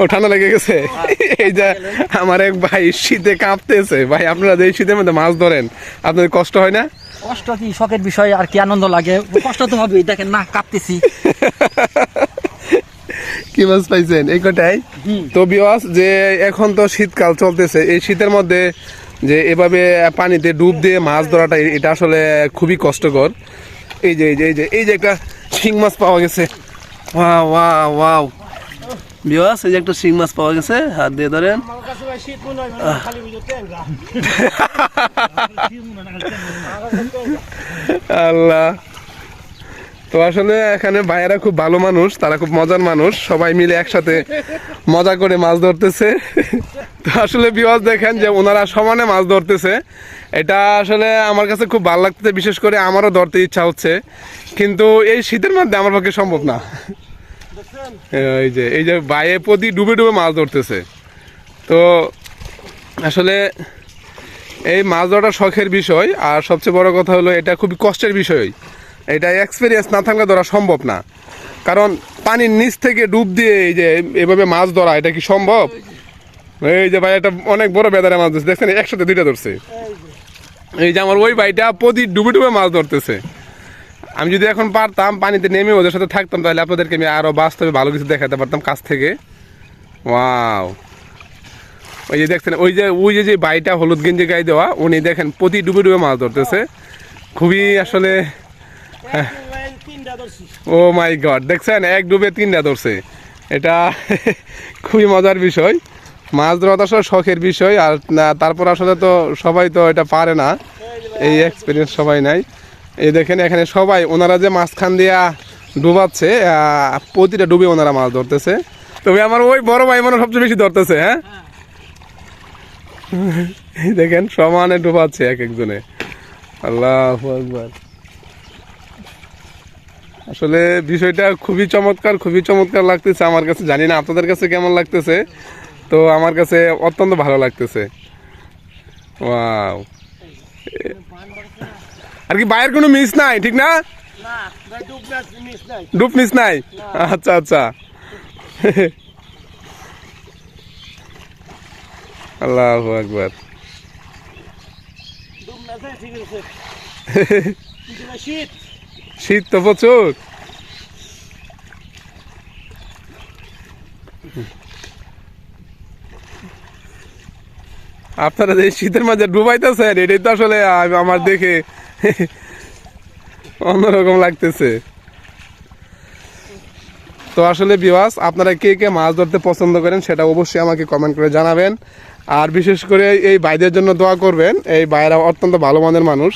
ও ঠান্ডা লেগে গেছে? এই যে আমার এক ভাই শীতে কাঁপতেছে। ভাই আপনারা যে শীতের মধ্যে মাছ ধরেন আপনাদের কষ্ট হয় না? কষ্ট কি শখের বিষয় আর কি আনন্দ লাগে? কষ্ট তো হবেই দেখেন না কাঁপতেছি। কি মাছ পাইছেন? এই কটাই? তো বিওয়াস যে এখন তো শীতকাল চলতেছে এই শীতের মধ্যে যে এভাবে পানিতে ডুব দিয়ে মাছ ধরাটা এটা আসলে খুবই কষ্টকর। এই যে এই যে এই যে এই যে একটা শিং মাছ পাওয়া গেছে। Wow wow wow. বিওয়াস এই যে একটা শিং মাছ পাওয়া গেছে হাত দিয়ে ধরেন। আমার কাছে ভাই শীত খালি বুঝো ট্যাংরা। আল্লাহ। তো আসলে এখানে ভাইয়েরা খুব ভালো মানুষ তারা খুব মজার মানুষ সবাই মিলে একসাথে মজা করে মাছ ধরতেছে। তো আসলে বিওয়াজ দেখেন যে ওনারা সমানে মাছ ধরতেছে। এটা আসলে আমার কাছে খুব ভালো লাগতেছে বিশেষ করে আমারও ধরতে ইচ্ছা হচ্ছে। কিন্তু এই শীতের মধ্যে আমার পক্ষে সম্ভব না। এই যে এই যে প্রতি ডুবে ডুবে মাছ ধরতেছে। তো আসলে এই মাছ ধরাটা শখের বিষয়, আর সবচেয়ে বড় কথা হলো, এটা খুবই কষ্টের বিষয়। এটা এক্সপিরিয়েন্স না থাকলে ধরা সম্ভব না। কারণ পানির নিচ থেকে ডুব দিয়ে এই যে এভাবে মাছ ধরা, এটা কি সম্ভব? এই যে ভাই এটা অনেক বড় বেদারে মাছ ধরছে। দেখছেন, একসাথে দুইটা ধরছে। এই যে আমার ওই ভাইটা প্রতি ডুবে ডুবে মাছ ধরতেছে। আমি যদি এখন পারতাম, পানিতে নেমে ওদের সাথে থাকতাম, তাহলে আপনাদেরকে আমি আরও বাস্তবে ভালো কিছু দেখাতে পারতাম কাছ থেকে। ওয়াও। ওই যে দেখছেন, ওই যে ওই যে যে বাইটা হলুদ গেঞ্জি গায়ে দেওয়া, উনি দেখেন প্রতি ডুবে ডুবে মাছ ধরতেছে। খুবই আসলে ও মাই গড, দেখছেন, এক ডুবে তিনটা ধরছে। এটা খুবই মজার বিষয়। মাছ ধরা তো আসলে শখের বিষয়, আর তারপর আসলে তো সবাই তো এটা পারে না। এই এক্সপিরিয়েন্স সবাই নাই। এই দেখেন এখানে সবাই ওনারা যে মাঝখান দিয়া ডুবাচ্ছে প্রতিটা ডুবে ওনারা মাছ ধরতেছে। তবে আমার ওই বড় ভাই মনে সবচেয়ে বেশি ধরতেছে হ্যাঁ? দেখেন সমানে ডুবাচ্ছে এক একজনে। আল্লাহ আকবার। আসলে বিষয়টা খুবই চমৎকার খুবই চমৎকার লাগতেছে আমার কাছে। জানি না আপনাদের কাছে কেমন লাগতেছে, তো আমার কাছে অত্যন্ত ভালো লাগতেছে। ওয়াও। আর কি বাইরের কোনো মিস নাই, ঠিক না? ডুব মিস নাই? আচ্ছা আচ্ছা। আল্লাহ আকবার। শীত তো প্রচুর। আপনারা যে শীতের মাঝে ডুবাইতেছেন, এটাই তো আসলে আমার দেখে অন্যরকম লাগতেছে। তো আসলে বিবাস আপনারা কে কে মাছ ধরতে পছন্দ করেন সেটা অবশ্যই আমাকে কমেন্ট করে জানাবেন। আর বিশেষ করে এই ভাইদের জন্য দোয়া করবেন, এই ভাইরা অত্যন্ত ভালো মনের মানুষ।